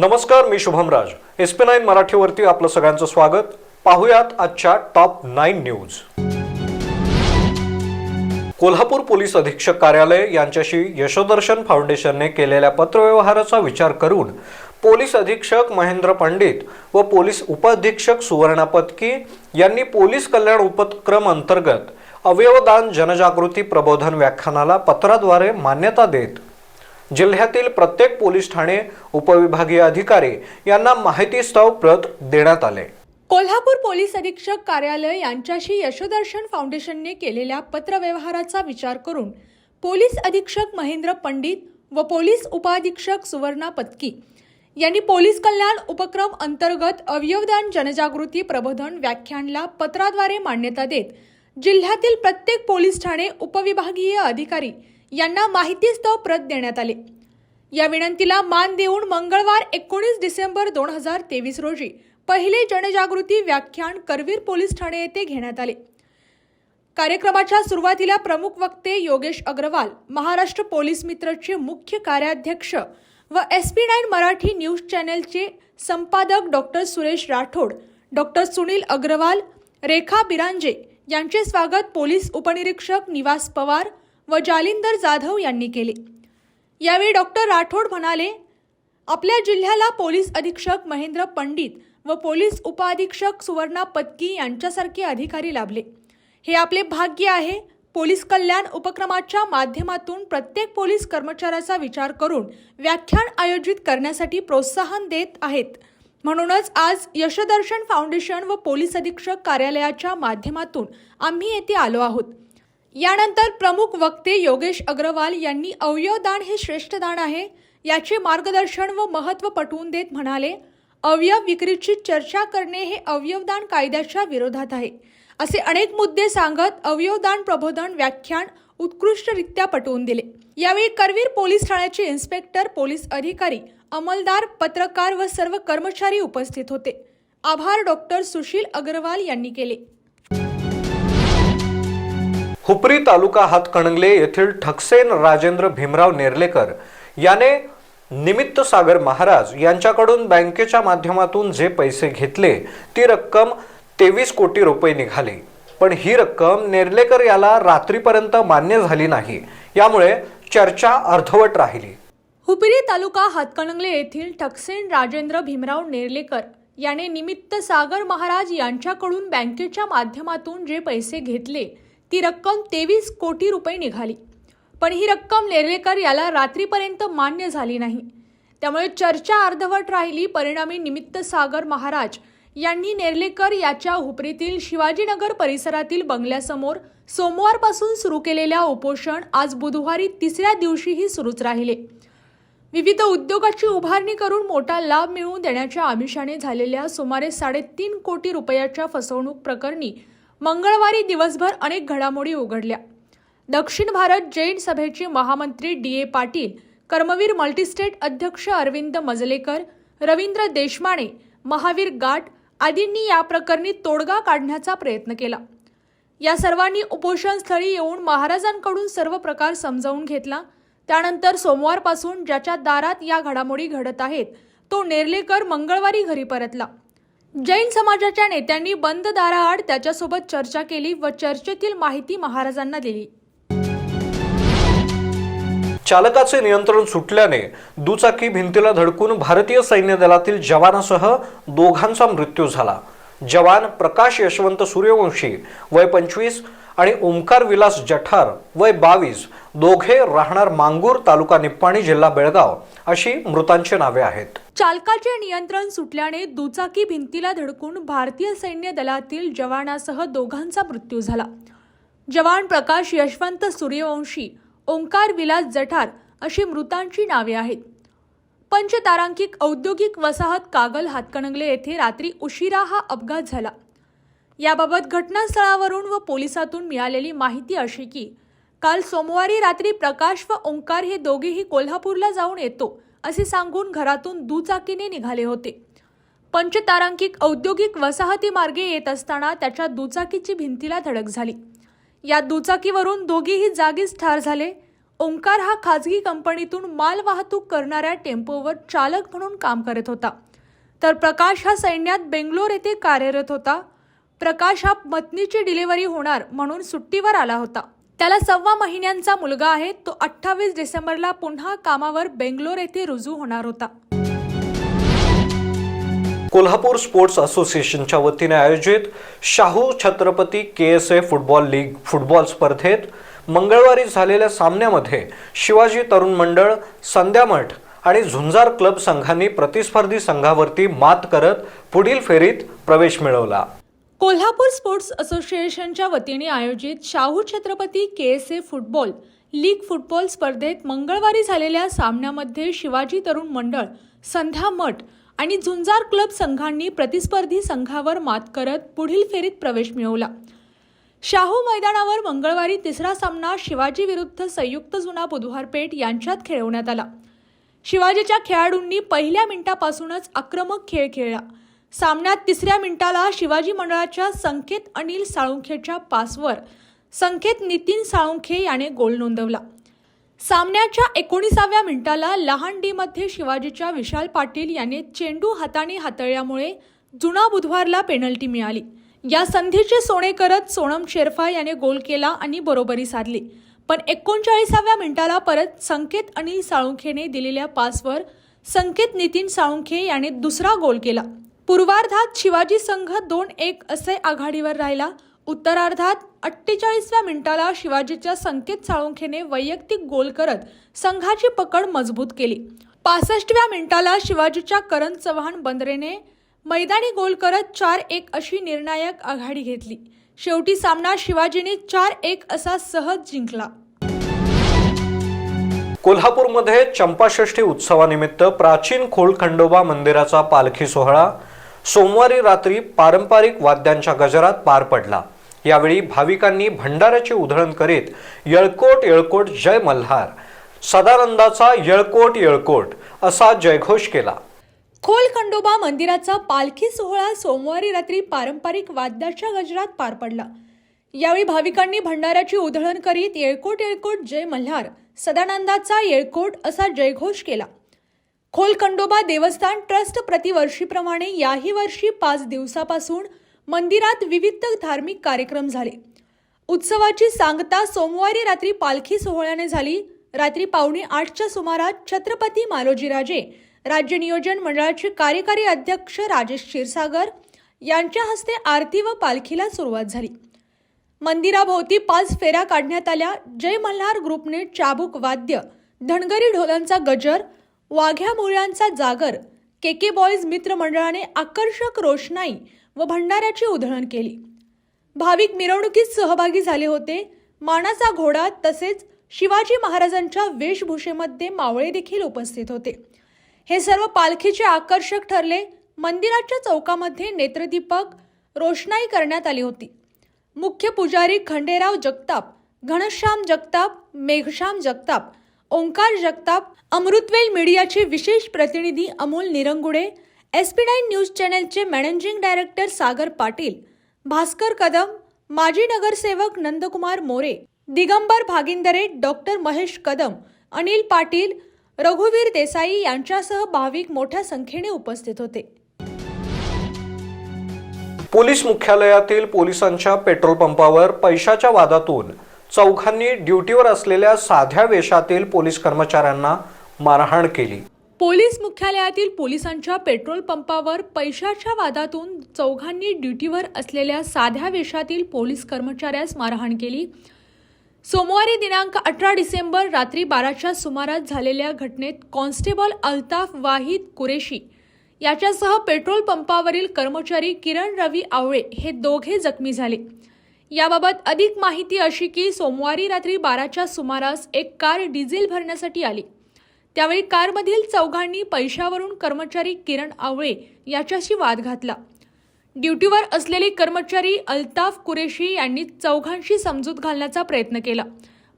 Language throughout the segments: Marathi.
नमस्कार मी Shubham Raj. S P nine मराठीवरती आपलं सगळ्यांचं स्वागत. पाहुयात आजच्या top nine news Kolhapur police अधीक्षक कार्यालय यांच्याशी यशोदर्शन फाउंडेशनने केलेल्या पत्रव्यवहाराचा विचार करून पोलीस अधीक्षक महेंद्र पंडित व पोलीस उपअधीक्षक सुवर्णा पत्की यांनी पोलीस कल्याण उपक्रम अंतर्गत अवयवदान जनजागृती प्रबोधन व्याख्यानाला पत्राद्वारे मान्यता देत जिल्ह्यातील प्रत्येक पोलीस ठाणे उपविभागीय अधिकारी यांना माहितीस्तव प्रत देण्यात आले. कोल्हापूर पोलीस अधीक्षक कार्यालय यांच्याशी यशोदर्शन फाउंडेशनने केलेल्या पत्रव्यवहाराचा विचार करून पोलीस अधीक्षक महेंद्र पंडित व पोलीस उपाधीक्षक सुवर्णा पत्की यांनी पोलीस कल्याण उपक्रम अंतर्गत अवयवदान जनजागृती प्रबोधन व्याख्यानला पत्राद्वारे मान्यता देत जिल्ह्यातील प्रत्येक पोलीस ठाणे उपविभागीय अधिकारी यांना माहितीस्तव प्रत देण्यात आले. या विनंतीला मान देऊन मंगळवार एकोणीस डिसेंबर दोन हजार तेवीस रोजी पहिले जनजागृती व्याख्यान करवीर पोलीस ठाणे येथे घेण्यात आले. कार्यक्रमाच्या सुरुवातीला प्रमुख वक्ते योगेश अग्रवाल महाराष्ट्र पोलीस मित्रचे मुख्य कार्याध्यक्ष व S P nine Marathi news चॅनेलचे संपादक डॉक्टर सुरेश राठोड डॉक्टर सुनील अग्रवाल रेखा बिरांजे यांचे स्वागत पोलीस उपनिरीक्षक निवास पवार व जालिंदर जाधव यांनी केले. यावेळी डॉक्टर राठोड म्हणाले आपल्या जिल्ह्याला पोलीस अधीक्षक महेंद्र पंडित व पोलीस उपअधीक्षक सुवर्णा पत्की यांच्यासारखे अधिकारी लाभले. हे आपले भाग्य आहे. पोलीस कल्याण उपक्रमाच्या माध्यमातून प्रत्येक पोलीस कर्मचाऱ्याचा विचार करून व्याख्यान आयोजित करण्यासाठी प्रोत्साहन देत आहेत. म्हणूनच आज यशदर्शन फाउंडेशन व पोलीस अधीक्षक कार्यालयाच्या माध्यमातून आम्ही येथे आलो आहोत. यानंतर प्रमुख वक्ते योगेश अग्रवाल यांनी अवयवदान हे श्रेष्ठ दान आहे याचे मार्गदर्शन व महत्त्व पटवून देत म्हणाले अवयव विक्रीची चर्चा करणे हे अवयवदान कायद्याच्या विरोधात आहे. असे अनेक मुद्दे सांगत अवयवदान प्रबोधन व्याख्यान उत्कृष्टरित्या पटवून दिले. यावेळी करवीर पोलीस ठाण्याचे इन्स्पेक्टर पोलीस अधिकारी अंमलदार पत्रकार व सर्व कर्मचारी उपस्थित होते. आभार डॉक्टर सुशील अग्रवाल यांनी केले. हुपरी तालुका हातकणंगले येथील ठकसेन राजेंद्र भीमराव नेर्लेकर याने निमित्त सागर महाराज यांच्याकडून बँकेच्या माध्यमातून जे पैसे घेतले ती रक्कम तेवीस कोटी रुपये निघाली. पण ही रक्कम नेर्लेकर याला रात्रीपर्यंत मान्य झाली नाही. यामुळे चर्चा अर्धवट राहिली. हुपरी तालुका हातकणंगले येथील ठकसेन राजेंद्र भीमराव नेर्लेकर याने निमित्त सागर महाराज यांच्याकडून बँकेच्या माध्यमातून जे पैसे घेतले ती रक्कम तेवीस कोटी रुपये निघाली. पण ही रक्कम नेर्वेकर याला रात्रीपर्यंत मान्य झाली नाही. त्यामुळे चर्चा अर्धवट राहिली परिणामी निमित्त सागर महाराज यांनी नेर्लेकर याच्या हुपरीतील शिवाजीनगर परिसरातील बंगल्यासमोर सोमवारपासून सुरू केलेल्या उपोषण आज बुधवारी तिसऱ्या दिवशीही सुरूच राहिले. विविध उद्योगाची उभारणी करून मोठा लाभ मिळवून देण्याच्या आमिषाने झालेल्या सुमारे साडेतीन कोटी रुपयाच्या फसवणूक प्रकरणी मंगळवारी दिवसभर अनेक घडामोडी उघडल्या. दक्षिण भारत जैन सभेचे महामंत्री D A Patil Karmaveer multistate अध्यक्ष अरविंद मजलेकर रवींद्र देशमाने महावीर गाट आदींनी या प्रकरणी तोडगा काढण्याचा प्रयत्न केला. या सर्वांनी उपोषणस्थळी येऊन महाराजांकडून सर्व प्रकार समजावून घेतला. त्यानंतर सोमवारपासून ज्याच्या दारात या घडामोडी घडत आहेत तो नेर्लेकर मंगळवारी घरी परतला. जैन समाजाच्या नेत्यांनी बंद दाराआड त्याच्यासोबत चर्चा केली व चर्चेतील माहिती महाराजांना दिली. चालकाचे नियंत्रण सुटल्याने दुचाकी भिंतीला धडकून भारतीय सैन्य दलातील जवानासह दोघांचा मृत्यू झाला. जवान प्रकाश यशवंत सूर्यवंशी वय पंचवीस आणि ओंकार विलास जठार वय बावीस दोघे राहणार मांगूर तालुका निप्पाणी जिल्हा बेळगाव अशी मृतांची नावे आहेत. चालकाचे नियंत्रण सुटल्याने दुचाकी भिंतीला धडकून भारतीय सैन्य दलातील जवानासह दोघांचा मृत्यू झाला. जवान प्रकाश यशवंत सूर्यवंशी ओंकार विलास जठार अशी मृतांची नावे आहेत. पंचतारांकिक औद्योगिक वसाहत कागल हातकणंगले येथे रात्री उशिरा हा अपघात झाला. याबाबत घटनास्थळावरून व पोलिसातून मिळालेली माहिती अशी की काल सोमवारी रात्री प्रकाश व ओंकार हे दोघेही कोल्हापूरला जाऊन येतो. असे सांगून घरातून दुचाकीने निघाले होते. पंचतारांकिक औद्योगिक वसाहती मार्गे येत असताना त्याच्या दुचाकीची भिंतीला धडक झाली. या दुचाकीवरून दोघेही जागीच ठार झाले. ओंकार हा खाजगी कंपनीतून माल वाहतूक करणाऱ्या टेम्पोवर चालक म्हणून काम करत होता. तर प्रकाश हा सैन्यात बेंगलोर येथे कार्यरत होता. प्रकाश हा पत्नीची डिलिव्हरी होणार म्हणून सुट्टीवर आला होता. त्याला सव्वा महिन्यांचा मुलगा आहे. तो अठ्ठावीस डिसेंबरला पुन्हा कामावर बेंगलोर येथे रुजू होणार होता. कोल्हापूर स्पोर्ट्स असोसिएशनच्या वतीने आयोजित Shahu Chhatrapati K S A football league football स्पर्धेत मंगळवारी झालेल्या सामन्यामध्ये शिवाजी तरुण मंडळ संध्यामठ आणि झुंजार क्लब संघांनी प्रतिस्पर्धी संघावरती मात करत पुढील फेरीत प्रवेश मिळवला. कोल्हापूर स्पोर्ट्स असोसिएशनच्या वतीने आयोजित Shahu Chhatrapati K S A football league football स्पर्धेत मंगळवारी झालेल्या सामन्यामध्ये शिवाजी तरुण मंडळ संध्या मठ आणि झुंजार क्लब संघांनी प्रतिस्पर्धी संघावर मात करत पुढील फेरीत प्रवेश मिळवला. शाहू मैदानावर मंगळवारी तिसरा सामना शिवाजी विरुद्ध संयुक्त जुना बुधवारपेठ यांच्यात खेळवण्यात आला. शिवाजीच्या खेळाडूंनी पहिल्या मिनिटापासूनच आक्रमक खेळ खेळला. सामन्यात तिसऱ्या मिनिटाला शिवाजी मंडळाच्या संकेत अनिल साळुंखेच्या पासवर. संकेत नितीन साळुंखे याने गोल नोंदवला. सामन्याच्या एकोणीसाव्या मिनिटाला लहान डीमध्ये शिवाजीच्या विशाल पाटील याने चेंडू हाताने हाताळल्यामुळे जुना बुधवारला पेनल्टी मिळाली. या संधीचे सोने करत सोनम शेरफा याने गोल केला आणि बरोबरी साधली. पण एकोणचाळीसाव्या मिनिटाला परत संकेत अनिल साळुंखेने दिलेल्या पासवर संकेत नितीन साळुंखे याने दुसरा गोल केला. पूर्वार्धात शिवाजी संघ दोन एक असे आघाडीवर राहिला. उत्तरार्धात अठ्ठेचाळीसव्या मिनिटाला शिवाजीच्या संकेत साळुंखेने वैयक्तिक गोल करत संघाची पकड मजबूत केली. पासष्टव्या मिनिटाला शिवाजीच्या करण चव्हाण बंदरेने मैदानी गोल करत चार एक अशी निर्णायक आघाडी घेतली. शेवटी सामना शिवाजीने चार एक असा सहज जिंकला. कोल्हापूरमध्ये चंपाषष्ठी उत्सवानिमित्त प्राचीन खोल खंडोबा मंदिराचा पालखी सोहळा सोमवारी रात्री पारंपरिक वाद्यांच्या गजरात पार पडला. यावेळी भाविकांनी भंडाऱ्याची उधळण करीत येळकोट येळकोट जय मल्हार. सदानंदाचा येळकोट येळकोट असा जयघोष केला. खोल खंडोबा मंदिराचा पालखी सोहळा सोमवारी रात्री पारंपरिक वाद्याच्या गजरात पार पडला. यावेळी भाविकांनी भंडाऱ्याची उधळण करीत येळकोट येळकोट जय मल्हार सदानंदाचा येळकोट असा जयघोष केला. खोलकंडोबा देवस्थान ट्रस्ट प्रतिवर्षीप्रमाणे याही वर्षी पाच दिवसापासून मंदिरात विविध धार्मिक कार्यक्रम झाले. उत्सवाची सांगता सोमवारी रात्री पालखी सोहळ्याने झाली. रात्री पावणे आठच्या सुमारास छत्रपती मालोजीराजे राज्य नियोजन मंडळाचे कार्यकारी अध्यक्ष राजेश क्षीरसागर यांच्या हस्ते आरती व पालखीला सुरुवात झाली. मंदिराभोवती पाच फेऱ्या काढण्यात आल्या. जय मल्हार ग्रुपने चाबूक वाद्य धनगरी ढोलांचा गजर वाघ्या मुळ्यांचा जागर के के बॉईज मित्र मंडळाने आकर्षक रोषणाई व भंडाऱ्याची उधळण केली. भाविक मिरवणुकीत सहभागी झाले होते. मानाचा घोडा तसेच शिवाजी महाराजांच्या वेशभूषेमध्ये मावळे देखील उपस्थित होते. हे सर्व पालखीचे आकर्षक ठरले. मंदिराच्या चौकामध्ये नेत्रदीपक रोषणाई करण्यात आली होती. मुख्य पुजारी खंडेराव जगताप घनश्याम जगताप मेघश्याम जगताप ओंकार जगताप अमृतवेल मीडियाचे विशेष प्रतिनिधी Amol Nirangude S P nine news चॅनलचे managing director Sagar Patil Bhaskar Kadam माजी नगरसेवक नंदकुमार मोरे दिगंबर भागिंदरे डॉक्टर महेश कदम अनिल पाटील रघुवीर देसाई यांच्यासह भाविक मोठ्या संख्येने उपस्थित होते. पोलीस मुख्यालयातील पोलिसांच्या पेट्रोल पंपावर पैशाच्या वादातून चौघांनी ड्युटीवर असलेल्या साध्या वेशातील पोलीस कर्मचाऱ्यांना मारहाण केली. पोलीस मुख्यालयातील पोलिसांच्या पेट्रोल पंपावर पैशाच्या वादातून चौघांनी ड्युटीवर असलेल्या साध्या वेशातील पोलीस कर्मचाऱ्यास मारहाण केली. सोमवारी दिनांक अठरा डिसेंबर रात्री बाराच्या सुमारास झालेल्या घटनेत कॉन्स्टेबल अल्ताफ वाहिद कुरेशी याच्यासह पेट्रोल पंपावरील कर्मचारी किरण रवी आवळे हे दोघे जखमी झाले. याबाबत अधिक माहिती अशी की सोमवारी रात्री बाराच्या सुमारास एक कार डिझेल भरण्यासाठी आली. त्यावेळी कारमधील चौघांनी पैशावरून कर्मचारी किरण आवळे याच्याशी वाद घातला. ड्युटीवर असलेले कर्मचारी अल्ताफ कुरेशी यांनी चौघांशी समजूत घालण्याचा प्रयत्न केला.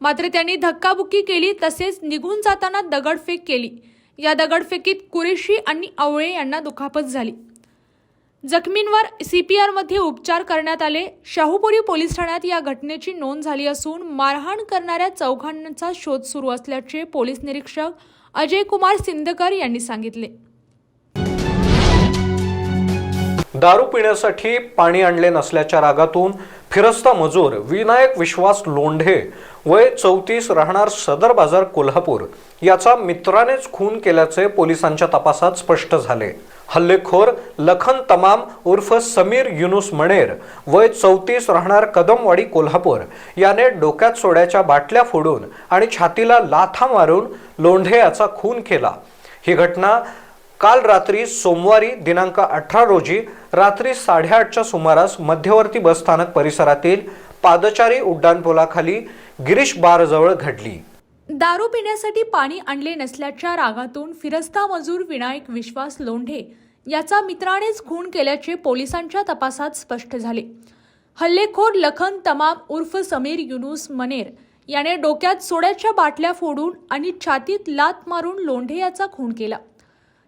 मात्र त्यांनी धक्काबुक्की केली तसेच निघून जाताना दगडफेक केली. या दगडफेकीत कुरेशी आणि आवळे यांना दुखापत झाली. जखमींवर सीपीआरमध्ये उपचार करण्यात आले. शाहूपुरी पोलीस ठाण्यात या घटनेची नोंद झाली असून मारहाण करणाऱ्या चौघांचा शोध सुरू असल्याचे पोलीस निरीक्षक अजय कुमार सिंदकर यांनी सांगितले. दारू पिण्यासाठी पाणी आणले नसल्याच्या रागातून फिरस्ता मजूर विनायक विश्वास लोंढे वय चौतीस राहणार सदर बाजार कोल्हापूर याचा मित्रानेच खून केल्याचे पोलिसांच्या तपासात स्पष्ट झाले. हल्लेखोर लखन तमाम उर्फ समीर युनुस मणेर वय चौतीस राहणार कदमवाडी कोल्हापूर. याने डोक्यात सोड्याच्या बाटल्या फोडून आणि छातीला लाथा मारून लोंढे याचा खून केला. ही घटना काल रात्री सोमवारी दिनांक अठरा रोजी रात्री साडेआठच्या सुमारास मध्यवर्ती बसस्थानक परिसरातील पादचारी उड्डाणपुलाखाली गिरीश बारजवळ घडली. दारू पिण्यासाठी पाणी आणले नसल्याच्या रागातून फिरस्ता मजूर विनायक विश्वास लोंढे याचा मित्रानेच खून केल्याचे पोलिसांच्या तपासात स्पष्ट झाले. हल्लेखोर लखन तमाम उर्फ समीर युनुस मनेर याने डोक्यात सोड्याच्या बाटल्या फोडून आणि छातीत लात मारून लोंढे याचा खून केला.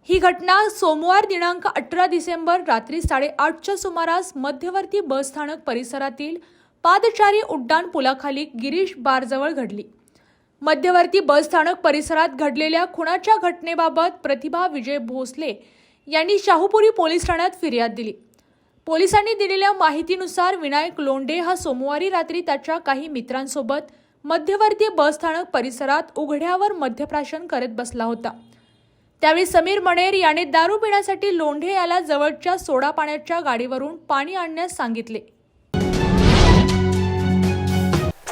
ही घटना सोमवार दिनांक अठरा डिसेंबर रात्री साडेआठच्या सुमारास मध्यवर्ती बसस्थानक परिसरातील पादचारी उड्डाण पुलाखाली गिरीश बारजवळ घडली. मध्यवर्ती बसस्थानक परिसरात घडलेल्या खुनाच्या घटनेबाबत प्रतिभा विजय भोसले यांनी शाहूपुरी पोलीस ठाण्यात फिर्याद दिली. पोलिसांनी दिलेल्या माहितीनुसार विनायक लोंढे हा सोमवारी रात्री त्याच्या काही मित्रांसोबत मध्यवर्ती बसस्थानक परिसरात उघड्यावर मध्यप्राशन करत बसला होता. त्यावेळी समीर मणेर याने दारू पिण्यासाठी लोंढे याला जवळच्या सोडा पाण्याच्या गाडीवरून पाणी आणण्यास सांगितले.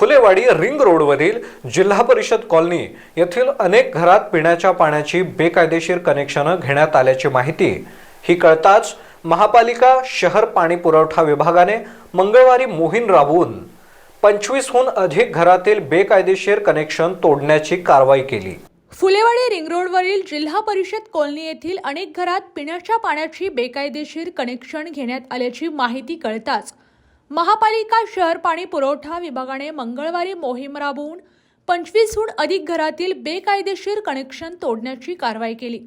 फुलेवाडी रिंग रोडवरील जिल्हा परिषद कॉलनी येथील अनेक घरात पिण्याच्या पाण्याची बेकायदेशीर कनेक्शनं घेण्यात आल्याची माहिती. ही कळताच महापालिका शहर पाणी पुरवठा विभागाने मंगळवारी मोहीम राबवून पंचवीसहून अधिक घरातील बेकायदेशीर कनेक्शन तोडण्याची कारवाई केली. फुलेवाडी रिंग रोडवरील जिल्हा परिषद कॉलनी येथील अनेक घरात पिण्याच्या पाण्याची बेकायदेशीर कनेक्शन घेण्यात आल्याची माहिती कळताच महापालिका शहर पाणी पुरवठा विभागाने मंगळवारी मोहीम राबवून पंचवीसहून अधिक घरातील बेकायदेशीर कनेक्शन तोडण्याची कारवाई केली.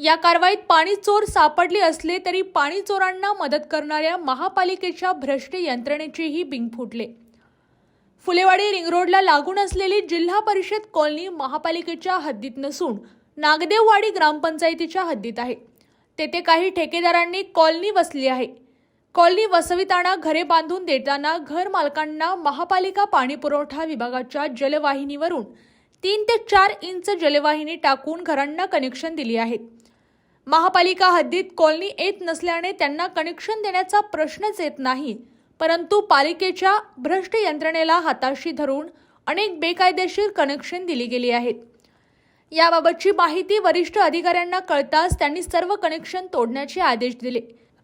या कारवाईत पाणी चोर सापडले असले तरी पाणी चोरांना मदत करणाऱ्या महापालिकेच्या भ्रष्ट यंत्रणेचीही बिंग फुटले. फुलेवाडी रिंग रोडला लागून असलेली जिल्हा परिषद कॉलनी महापालिकेच्या हद्दीत नसून नागदेववाडी ग्रामपंचायतीच्या हद्दीत आहे. तेथे काही ठेकेदारांनी कॉलनी वसली आहे. कॉलनी वसविताना घरे बांधून देताना घर मालकांना महापालिका पाणी पुरवठा विभागाच्या जलवाहिनीवरून तीन ते चार इंच जलवाहिनी टाकून घरांना कनेक्शन दिली आहेत. महापालिका हद्दीत कॉलनी येत नसल्याने त्यांना कनेक्शन देण्याचा प्रश्नच येत नाही परंतु पालिकेच्या भ्रष्ट यंत्रणेला हाताशी धरून अनेक बेकायदेशीर कनेक्शन दिली गेली आहेत. याबाबतची माहिती वरिष्ठ अधिकाऱ्यांना कळताच त्यांनी सर्व कनेक्शन तोडण्याचे आदेश दिले.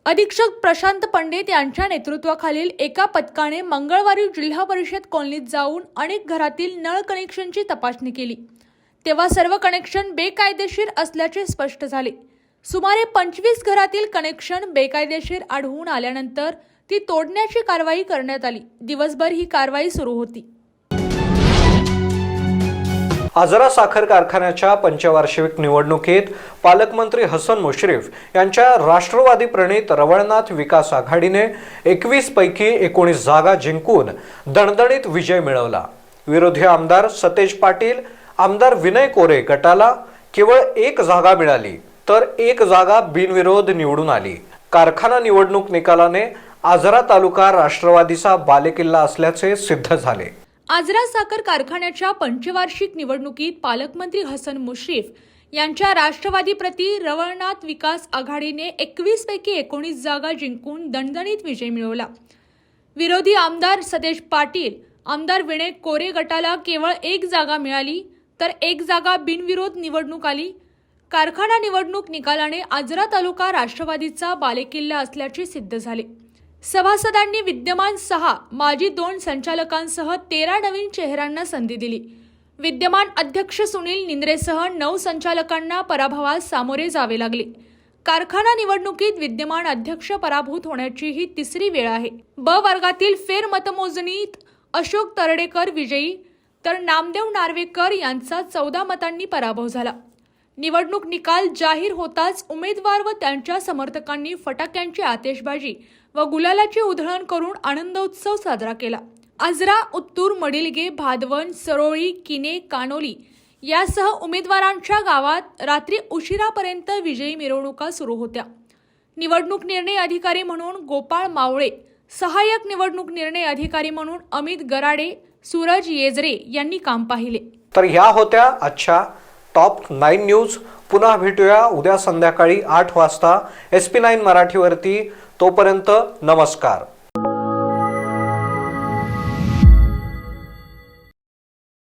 अधीक्षक प्रशांत पंडित यांच्या नेतृत्वाखालील एका पथकाने मंगळवारी जिल्हा परिषद कॉलनीत जाऊन अनेक घरातील नळ कनेक्शनची तपासणी केली. तेव्हा सर्व कनेक्शन बेकायदेशीर असल्याचे स्पष्ट झाले. सुमारे पंचवीस घरातील कनेक्शन बेकायदेशीर आढळून आल्यानंतर ती तोडण्याची कारवाई करण्यात आली. दिवसभर ही कारवाई सुरू होती. आजरा साखर कारखान्याच्या पंचवार्षिक निवडणुकीत पालकमंत्री हसन मुश्रीफ यांच्या राष्ट्रवादी प्रणित रवळनाथ विकास आघाडीने एकवीस पैकी एकोणीस जागा जिंकून दणदणीत विजय मिळवला. विरोधी आमदार सतेज पाटील आमदार विनय कोरे गटाला केवळ एक जागा मिळाली तर एक जागा बिनविरोध निवडून आली. कारखाना निवडणूक निकालाने आजरा तालुका राष्ट्रवादीचा बालेकिल्ला असल्याचे सिद्ध झाले. आजरा साखर कारखान्याच्या पंचवार्षिक निवडणुकीत पालकमंत्री हसन मुश्रीफ यांच्या राष्ट्रवादीप्रती रवळनाथ विकास आघाडीने एकवीस पैकी एकोणीस जागा जिंकून दणदणीत विजय मिळवला. विरोधी आमदार सतेज पाटील आमदार विनय कोरे गटाला केवळ एक जागा मिळाली तर एक जागा बिनविरोध निवडणूक आली. कारखाना निवडणूक निकालाने आजरा तालुका राष्ट्रवादीचा बालेकिल्ला असल्याचे सिद्ध झाले. सभासदांनी विद्यमान सहा माजी दोन संचालकांसह तेरा नवीन चेहऱ्यांना संधी दिली. विद्यमान अध्यक्ष सुनील निंद्रेसह नऊ संचालकांना पराभवास सामोरे जावे लागले. कारखाना निवडणुकीत विद्यमान अध्यक्ष पराभूत होण्याची ही तिसरी वेळ आहे. ब वर्गातील फेरमतमोजणीत अशोक तरडेकर विजयी तर नामदेव नार्वेकर यांचा चौदा मतांनी पराभव झाला. निवडणूक निकाल जाहीर होताच उमेदवार व त्यांच्या समर्थकांनी फटाक्यांची आतिषबाजी व गुलालाची उधळण करून आनंदोत्सव साजरा केला. आजरा उत्तूर मडिलगे भादवण सरोळी किने कानोली यासह उमेदवारांच्या गावात रात्री उशिरापर्यंत विजयी मिरवणुका सुरू होत्या. निवडणूक निर्णय अधिकारी म्हणून गोपाळ मावळे सहाय्यक निवडणूक निर्णय अधिकारी म्हणून अमित गराडे सूरज येजरे यांनी काम पाहिले. तर ह्या होत्या आजच्या टॉप नाईन न्यूज. पुन्हा भेटूया उद्या संध्याकाळी आठ वाजता. एस पी नाईन मराठीवरती तोपर्यंत नमस्कार.